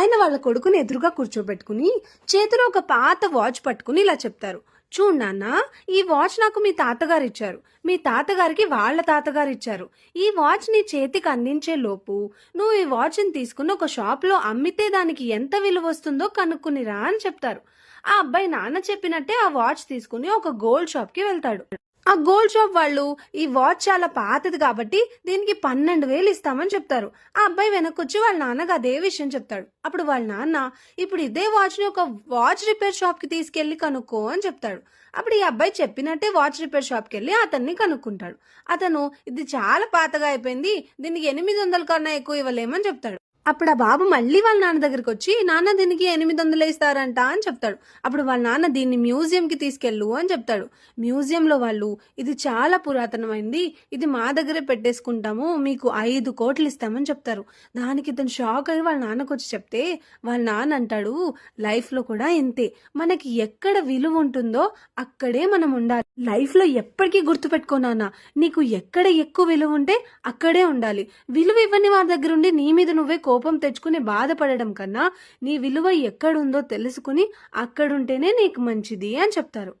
ఆయన వాళ్ళ కొడుకుని ఎదురుగా కూర్చోబెట్టుకుని చేతిలో ఒక పాత వాచ్ పట్టుకుని ఇలా చెప్తారు. చూడు నాన్న ఈ వాచ్ నాకు మీ తాతగారు ఇచ్చారు. మీ తాతగారికి వాళ్ళ తాతగారు ఇచ్చారు. ఈ వాచ్ నీ చేతికి అందించే లోపు నువ్వు ఈ వాచ్ని తీసుకుని ఒక షాప్లో అమ్మితే దానికి ఎంత విలువ వస్తుందో కనుక్కునిరా అని చెప్తారు. ఆ అబ్బాయి నాన్న చెప్పినట్టే ఆ వాచ్ తీసుకుని ఒక గోల్డ్ షాప్కి వెళ్తాడు. ఆ గోల్డ్ షాప్ వాళ్ళు ఈ వాచ్ చాలా పాతది కాబట్టి దీనికి పన్నెండు వేలు ఇస్తామని చెప్తారు. ఆ అబ్బాయి వెనకొచ్చి వాళ్ళ నాన్నకు అదే విషయం చెప్తాడు. అప్పుడు వాళ్ళ నాన్న ఇప్పుడు ఇదే వాచ్ని ఒక వాచ్ రిపేర్ షాప్కి తీసుకెళ్ళి కనుక్కో అని చెప్తాడు. అప్పుడు ఈ అబ్బాయి చెప్పినట్టే వాచ్ రిపేర్ షాప్కి వెళ్ళి అతన్ని కనుక్కుంటాడు. అతను ఇది చాలా పాతగా అయిపోయింది దీనికి ఎనిమిది వందల కన్నా ఎక్కువ ఇవ్వలేమని చెప్తాడు. అప్పుడు ఆ బాబు మళ్ళీ వాళ్ళ నాన్న దగ్గరికి వచ్చి నాన్న దీనికి ఎనిమిది వందలు వేస్తారంట అని చెప్తాడు. అప్పుడు వాళ్ళ నాన్న దీన్ని మ్యూజియంకి తీసుకెళ్ళు అని చెప్తాడు. మ్యూజియంలో వాళ్ళు ఇది చాలా పురాతనమైంది. ఇది మా దగ్గరే పెట్టేసుకుంటాము. మీకు ఐదు కోట్లు ఇస్తామని చెప్తారు. దానికి ఇతను షాక్ అయ్యి వాళ్ళ నాన్నకు వచ్చి చెప్తే వాళ్ళ నాన్న అంటాడు లైఫ్లో కూడా ఇంతే. మనకి ఎక్కడ విలువ ఉంటుందో అక్కడే మనం ఉండాలి. లైఫ్లో ఎప్పటికీ గుర్తుపెట్టుకోనానా నీకు ఎక్కడ ఎక్కువ విలువ ఉంటే అక్కడే ఉండాలి. విలువ ఇవ్వని వారి దగ్గర ఉండి నీ మీద నువ్వే కోపం తెచ్చుకుని బాధపడడం కన్నా నీ విలువ ఎక్కడుందో తెలుసుకుని అక్కడుంటేనే నీకు మంచిది అని చెప్తారు.